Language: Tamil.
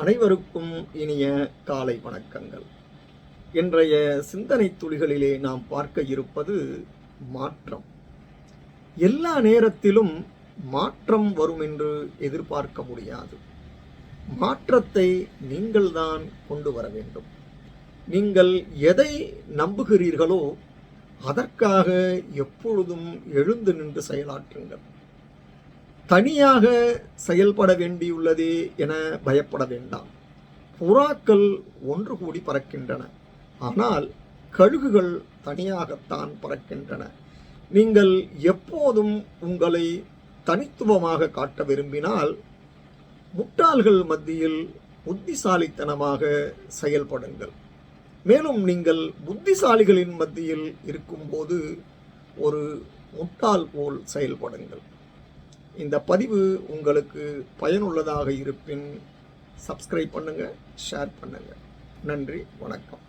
அனைவருக்கும் இனிய காலை வணக்கங்கள். இன்றைய சிந்தனை துளிகளிலே நாம் பார்க்க இருப்பது மாற்றம். எல்லா நேரத்திலும் மாற்றம் வரும் என்று எதிர்பார்க்க முடியாது. மாற்றத்தை நீங்கள்தான் கொண்டு வர வேண்டும். நீங்கள் எதை நம்புகிறீர்களோ அதற்காக எப்பொழுதும் எழுந்து நின்று செயலாற்றுங்கள். தனியாக செயல்பட வேண்டியுள்ளதே என பயப்பட வேண்டாம். புறாக்கள் ஒன்று கூடி பறக்கின்றன. ஆனால் கழுகுகள் தனியாகத்தான் பறக்கின்றன. நீங்கள் எப்போதும் உங்களை தனித்துவமாக காட்ட விரும்பினால் முட்டாள்கள் மத்தியில் புத்திசாலித்தனமாக செயல்படுங்கள். மேலும் நீங்கள் புத்திசாலிகளின் மத்தியில் இருக்கும்போது ஒரு முட்டாள் போல் செயல்படுங்கள். இந்த பதிவு உங்களுக்கு பயனுள்ளதாக இருப்பின் சப்ஸ்கிரைப் பண்ணுங்கள் ஷேர் பண்ணுங்கள் நன்றி வணக்கம்.